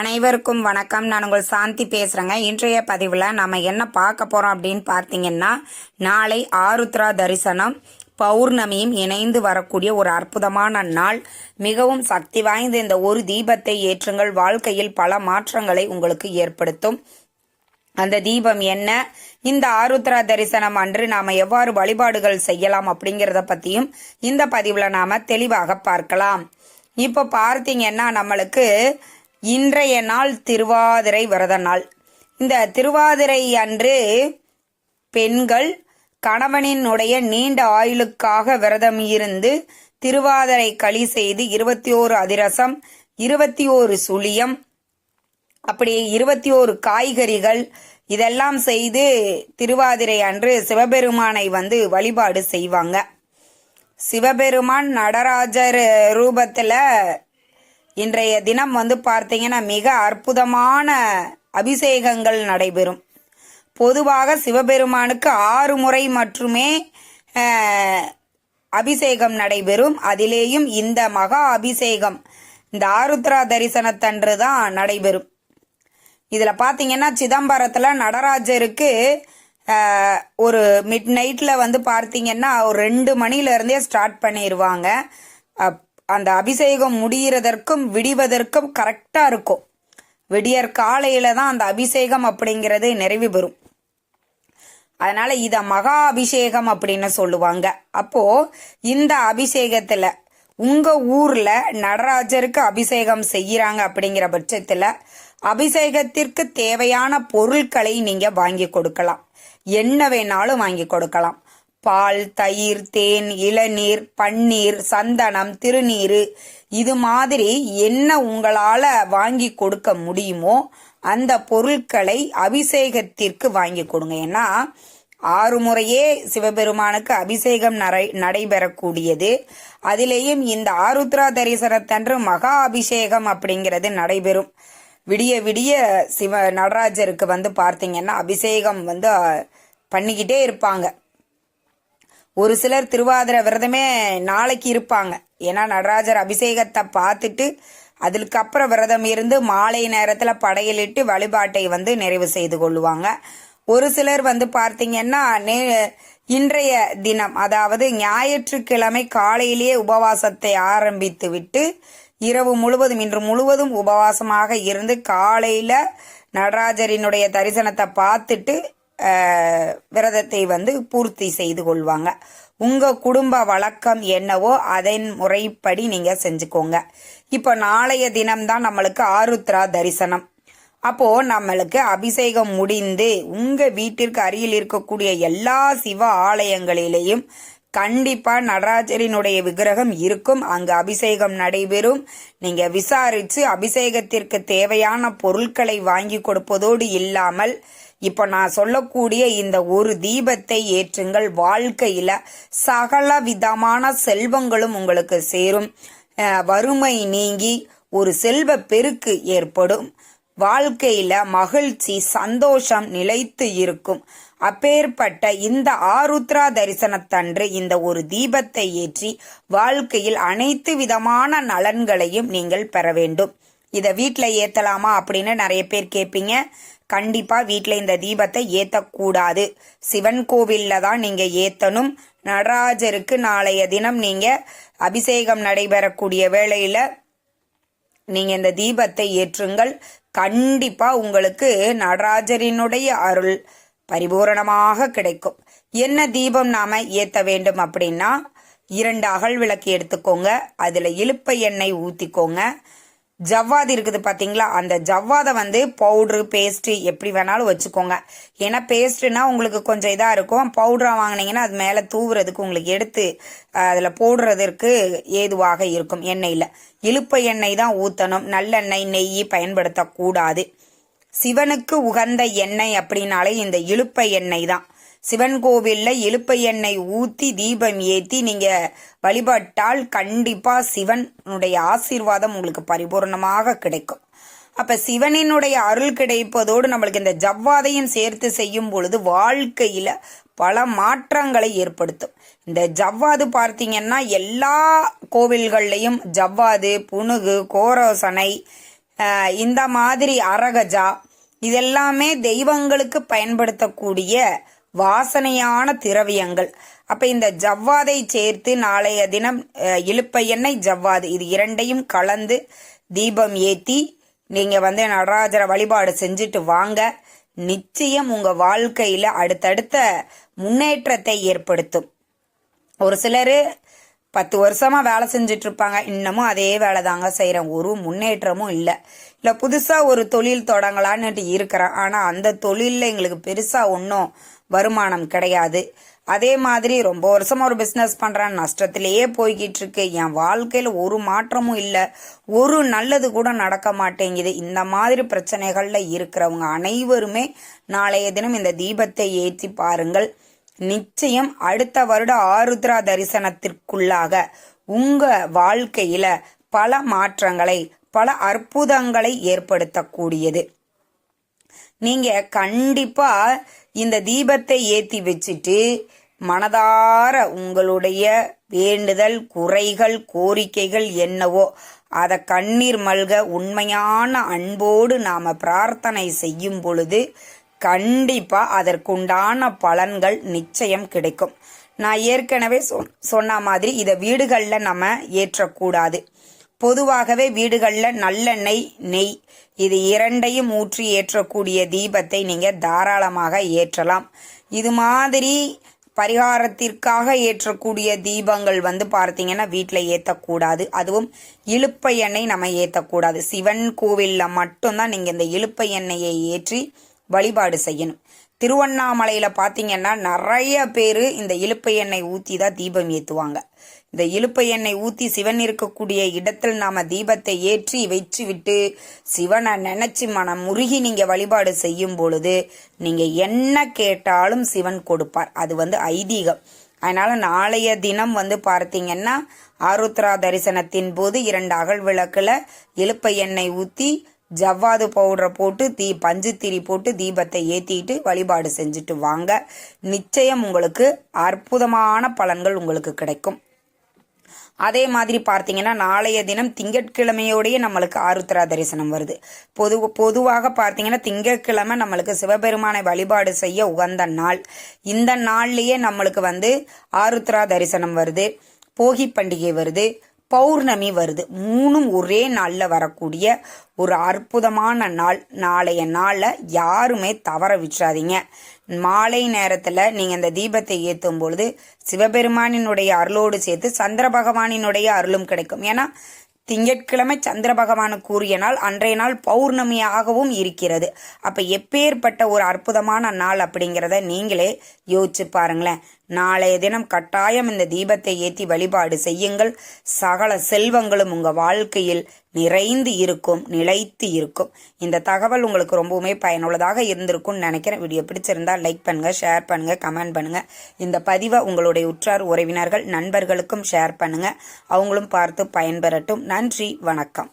அனைவருக்கும் வணக்கம். நான் உங்கள் சாந்தி பேசுகிறேங்க இன்றைய பதிவில் நம்ம என்ன பார்க்க போகிறோம் அப்படின்னு பார்த்தீங்கன்னா நாளை ஆருத்ரா தரிசனம் பௌர்ணமியும் இணைந்து வரக்கூடிய ஒரு அற்புதமான நாள். மிகவும் சக்தி வாய்ந்த இந்த ஒரு தீபத்தை ஏற்றுங்கள். வாழ்க்கையில் பல மாற்றங்களை உங்களுக்கு ஏற்படுத்தும். அந்த தீபம் என்ன? இந்த ஆருத்ரா தரிசனம் அன்று நாம எவ்வாறு வழிபாடுகள் செய்யலாம் அப்படிங்கிறத பத்தியும் இந்த பதிவுல நாம தெளிவாக பார்க்கலாம். இப்போ பார்த்தீங்கன்னா நம்மளுக்கு இன்றைய நாள் திருவாதிரை விரத நாள். இந்த திருவாதிரை அன்று பெண்கள் கணவனினுடைய நீண்ட ஆயுளுக்காக விரதம் இருந்து திருவாதிரை களி செய்து இருபத்தி ஓரு அதிரசம் இருபத்தி ஓரு சுழியம் அப்படி இருபத்தி ஓரு காய்கறிகள் இதெல்லாம் செய்து திருவாதிரை அன்று சிவபெருமானை வந்து வழிபாடு செய்வாங்க. சிவபெருமான் நடராஜர் ரூபத்தில் இன்றைய தினம் வந்து பார்த்தீங்கன்னா மிக அற்புதமான அபிஷேகங்கள் நடைபெறும். பொதுவாக சிவபெருமானுக்கு ஆறு முறை மட்டுமே அபிஷேகம் நடைபெறும். அதிலேயும் இந்த மகா அபிஷேகம் இந்த ஆருத்ரா தரிசனத்தன்று தான் நடைபெறும். இதில் பார்த்தீங்கன்னா சிதம்பரத்தில் நடராஜருக்கு ஒரு மிட் நைட்டில் வந்து பார்த்தீங்கன்னா ஒரு ரெண்டு மணிலேருந்தே ஸ்டார்ட் பண்ணிடுவாங்க அப்- அந்த அபிஷேகம் முடிகிறதற்கும் விடிவதற்கும் கரெக்டாக இருக்கும். விடியற் காலையில தான் அந்த அபிஷேகம் அப்படிங்கிறது நிறைவு பெறும். அதனால இத மகா அபிஷேகம் அப்படின்னு சொல்லுவாங்க. அப்போ இந்த அபிஷேகத்துல உங்க ஊர்ல நடராஜருக்கு அபிஷேகம் செய்யறாங்க அப்படிங்கிற பட்சத்துல அபிஷேகத்திற்கு தேவையான பொருட்களை நீங்க வாங்கி கொடுக்கலாம். என்ன வேணாலும் வாங்கி கொடுக்கலாம். பால் தயிர் தேன் இளநீர் பன்னீர் சந்தனம் திருநீர் இது மாதிரி என்ன உங்களால் வாங்கி கொடுக்க முடியுமோ அந்த பொருட்களை அபிஷேகத்திற்கு வாங்கி கொடுங்க. ஏன்னா ஆறு முறையே சிவபெருமானுக்கு அபிஷேகம் நடை நடைபெறக்கூடியது. அதிலேயும் இந்த ஆருத்ரா தரிசனத்தன்று மகா அபிஷேகம் அப்படிங்கிறது நடைபெறும். விடிய விடிய சிவ நடராஜருக்கு வந்து பார்த்தீங்கன்னா அபிஷேகம் வந்து பண்ணிக்கிட்டே இருப்பாங்க. ஒரு சிலர் திருவாதிரை விரதமே நாளைக்கு இருப்பாங்க. ஏன்னா நடராஜர் அபிஷேகத்தை பார்த்துட்டு அதுக்கப்புறம் விரதம் இருந்து மாலை நேரத்தில் படையலிட்டு வழிபாட்டை வந்து நிறைவு செய்து கொள்ளுவாங்க ஒரு சிலர் வந்து பார்த்தீங்கன்னா நே இன்றைய தினம் அதாவது ஞாயிற்றுக்கிழமை காலையிலேயே உபவாசத்தை ஆரம்பித்து விட்டு இரவு முழுவதும் இன்று முழுவதும் உபவாசமாக இருந்து காலையில் நடராஜரினுடைய தரிசனத்தை பார்த்துட்டு விரதத்தை வந்து பூர்த்தி செய்து கொள்வாங்க. உங்கள் குடும்ப வழக்கம் என்னவோ அதன் முறைப்படி நீங்கள் செஞ்சுக்கோங்க. இப்போ நாளைய தினம்தான் நம்மளுக்கு ஆருத்ரா தரிசனம். அப்போது நம்மளுக்கு அபிஷேகம் முடிந்து உங்கள் வீட்டிற்கு அருகில் இருக்கக்கூடிய எல்லா சிவ ஆலயங்களிலேயும் கண்டிப்பாக நடராஜரினுடைய விக்கிரகம் இருக்கும். அங்கு அபிஷேகம் நடைபெறும். நீங்கள் விசாரித்து அபிஷேகத்திற்கு தேவையான பொருட்களை வாங்கி கொடுப்பதோடு இல்லாமல் இப்போ நான் சொல்லக்கூடிய இந்த ஒரு தீபத்தை ஏற்றுங்கள். வாழ்க்கையில சகல விதமான செல்வங்களும் உங்களுக்கு சேரும். வறுமை நீங்கி ஒரு செல்வ பெருக்கு ஏற்படும். வாழ்க்கையில மகிழ்ச்சி சந்தோஷம் நிலைத்து இருக்கும். அப்பேற்பட்ட இந்த ஆருத்ரா தரிசனத்தன்று இந்த ஒரு தீபத்தை ஏற்றி வாழ்க்கையில் அனைத்து விதமான நலன்களையும் நீங்கள் பெற வேண்டும். இதை வீட்டில் ஏற்றலாமா அப்படின்னு நிறைய பேர் கேட்பீங்க. கண்டிப்பாக வீட்டில் இந்த தீபத்தை ஏற்றக்கூடாது சிவன் கோவில்ல தான் நீங்கள் ஏற்றணும் நடராஜருக்கு நாளைய தினம் நீங்கள் அபிஷேகம் நடைபெறக்கூடிய வேளையில் நீங்கள் இந்த தீபத்தை ஏற்றுங்கள். கண்டிப்பாக உங்களுக்கு நடராஜரினுடைய அருள் பரிபூரணமாக கிடைக்கும். என்ன தீபம் நாம் ஏற்ற வேண்டும் அப்படின்னா இரண்டு அகல் விளக்கு எடுத்துக்கோங்க. அதில் இலுப்பை எண்ணெய் ஊற்றிக்கோங்க ஜவ்வாது இருக்குது பார்த்தீங்களா அந்த ஜவ்வாதை வந்து பவுட்ரு பேஸ்ட்டு எப்படி வேணாலும் வச்சுக்கோங்க. ஏன்னா பேஸ்ட்டுனா உங்களுக்கு கொஞ்சம் இதாக இருக்கும். பவுடராக வாங்கினீங்கன்னா அது மேலே தூவுறதுக்கு உங்களுக்கு எடுத்து அதில் போடுறதற்கு ஏதுவாக இருக்கும். எண்ணெயில். இலுப்பை எண்ணெய் தான் ஊற்றணும் நல்லெண்ணெய் நெய் பயன்படுத்தக்கூடாது. சிவனுக்கு உகந்த எண்ணெய் அப்படின்னாலே இந்த இழுப்பை எண்ணெய் தான். சிவன் கோவில்ல இலுப்பை எண்ணெய் ஊத்தி தீபம் ஏத்தி நீங்க வழிபட்டால் கண்டிப்பா சிவனுடைய ஆசீர்வாதம் உங்களுக்கு பரிபூர்ணமாக கிடைக்கும். அப்ப சிவனினுடைய அருள் கிடைப்பதோடு நம்மளுக்கு இந்த ஜவ்வாதையும் சேர்த்து செய்யும் பொழுது வாழ்க்கையில பல மாற்றங்களை ஏற்படுத்தும். இந்த ஜவ்வாது பார்த்தீங்கன்னா எல்லா கோவில்கள்லையும் ஜவ்வாது புனுகு கோரோசனை இந்த மாதிரி அரகஜா இதெல்லாமே தெய்வங்களுக்கு பயன்படுத்தக்கூடிய வாசனையான திரவியங்கள். அப்ப இந்த ஜவ்வாதை சேர்த்து நாளைய தினம் இழுப்ப எண்ணெய் ஜவ்வாது. இது இரண்டையும் கலந்து தீபம் ஏத்தி நீங்க வந்து நடராஜரை வழிபாடு செஞ்சுட்டு வாங்க. நிச்சயம் உங்க வாழ்க்கையில அடுத்தடுத்த முன்னேற்றத்தை ஏற்படுத்தும். ஒரு சிலர் பத்து வருஷமா வேலை செஞ்சுட்டு இருப்பாங்க. இன்னமும் அதே வேலை தாங்க செய்கிறேன் ஒரு முன்னேற்றமும் இல்லை. இல்லை புதுசாக ஒரு தொழில் தொடங்கலான்னுட்டு இருக்கிறேன். ஆனால் அந்த தொழிலில் எங்களுக்கு பெருசாக ஒன்றும் வருமானம் கிடையாது. அதே மாதிரி ரொம்ப வருஷமாக ஒரு பிஸ்னஸ் பண்ணுறேன் நஷ்டத்திலேயே போய்கிட்டு இருக்கு. என் வாழ்க்கையில் ஒரு மாற்றமும் இல்லை. ஒரு நல்லது கூட நடக்க மாட்டேங்குது. இந்த மாதிரி பிரச்சனைகளில் இருக்கிறவங்க அனைவருமே நாளைய தினம் இந்த தீபத்தை ஏற்றி பாருங்கள். நிச்சயம் அடுத்த வருட ஆருத்ரா தரிசனத்திற்குள்ளாக உங்கள் வாழ்க்கையில் பல மாற்றங்களை பல அற்புதங்களை ஏற்படுத்தக்கூடியது. நீங்க கண்டிப்பா இந்த தீபத்தை ஏத்தி வச்சுட்டு மனதார உங்களுடைய வேண்டுதல் குறைகள் கோரிக்கைகள் என்னவோ அதை கண்ணீர் மல்க உண்மையான அன்போடு நாம பிரார்த்தனை செய்யும் பொழுது கண்டிப்பா அதற்குண்டான பலன்கள் நிச்சயம் கிடைக்கும். நான் ஏற்கனவே சொ- சொன்ன மாதிரி இதை வீடுகளில் நம்ம ஏற்றக்கூடாது. பொதுவாகவே வீடுகளில் நல்லெண்ணெய் நெய் இது இரண்டையும் ஊற்றி ஏற்றக்கூடிய தீபத்தை நீங்கள் தாராளமாக ஏற்றலாம். இது மாதிரி பரிகாரத்திற்காக ஏற்றக்கூடிய தீபங்கள் வந்து பார்த்தீங்கன்னா வீட்டில் ஏற்றக்கூடாது அதுவும் இழுப்பை எண்ணெய் நம்ம ஏற்றக்கூடாது சிவன் கோவிலில் மட்டும்தான் நீங்கள் இந்த இழுப்பை எண்ணெயை ஏற்றி வழிபாடு செய்யணும். திருவண்ணாமலையில் பார்த்தீங்கன்னா நிறைய பேர் இந்த இலுப்பை எண்ணெய் ஊற்றி தான் தீபம் ஏற்றுவாங்க இந்த இலுப்பை எண்ணெய் ஊற்றி சிவன் இருக்கக்கூடிய இடத்தில் நாம் தீபத்தை ஏற்றி வச்சு விட்டு சிவனை நினச்சி மனம் முருகி நீங்கள் வழிபாடு செய்யும் பொழுது நீங்கள் என்ன கேட்டாலும் சிவன் கொடுப்பார். அது வந்து ஐதீகம். அதனால் நாளைய தினம் வந்து பார்த்தீங்கன்னா ஆருத்ரா தரிசனத்தின் போது இரண்டு அகல் விளக்கில் இலுப்பை எண்ணெய் ஊற்றி ஜவ்வாது பவுடரை போட்டு தீ பஞ்சுத்திரி போட்டு தீபத்தை ஏற்றிட்டு வழிபாடு செஞ்சுட்டு வாங்க. நிச்சயம் உங்களுக்கு அற்புதமான பலன்கள் உங்களுக்கு கிடைக்கும். அதே மாதிரி பார்த்தீங்கன்னா நாளைய தினம் திங்கட்கிழமையோடய நம்மளுக்கு ஆருத்ரா தரிசனம் வருது. பொது பொதுவாக பார்த்தீங்கன்னா திங்கட்கிழமை நம்மளுக்கு சிவபெருமானை வழிபாடு செய்ய உகந்த நாள். இந்த நாள்லேயே நம்மளுக்கு வந்து ஆருத்ரா தரிசனம் வருது. போகி பண்டிகை வருது. பௌர்ணமி வருது. மூணும் ஒரே நாளில் வரக்கூடிய ஒரு அற்புதமான நாள். நாளைய நாளில் யாருமே தவற விட்டுறாதீங்க. மாலை நேரத்தில் நீங்கள் இந்த தீபத்தை ஏற்றும் பொழுது சிவபெருமானினுடைய அருளோடு சேர்த்து சந்திர பகவானினுடைய அருளும் கிடைக்கும். ஏன்னா திங்கட்கிழமை சந்திர பகவான் கூறிய நாள் அன்றைய நாள் பௌர்ணமியாகவும் இருக்கிறது. அப்போ எப்பேற்பட்ட ஒரு அற்புதமான நாள் அப்படிங்கிறத நீங்களே யோசிச்சு பாருங்களேன். நாளைய தினம் கட்டாயம் இந்த தீபத்தை ஏற்றி வழிபாடு செய்யுங்கள். சகல செல்வங்களும் உங்கள் வாழ்க்கையில் நிறைந்து இருக்கும் நிலைத்து இருக்கும். இந்த தகவல் உங்களுக்கு ரொம்பவுமே பயனுள்ளதாக இருந்திருக்கும்னு நினைக்கிறேன். வீடியோ பிடிச்சிருந்தா லைக் பண்ணுங்கள் ஷேர் பண்ணுங்கள் கமெண்ட் பண்ணுங்கள் இந்த பதிவை உங்களுடைய உற்றார் உறவினர்கள் நண்பர்களுக்கும் ஷேர் பண்ணுங்கள் அவங்களும் பார்த்து பயன்பெறட்டும். நன்றி வணக்கம்.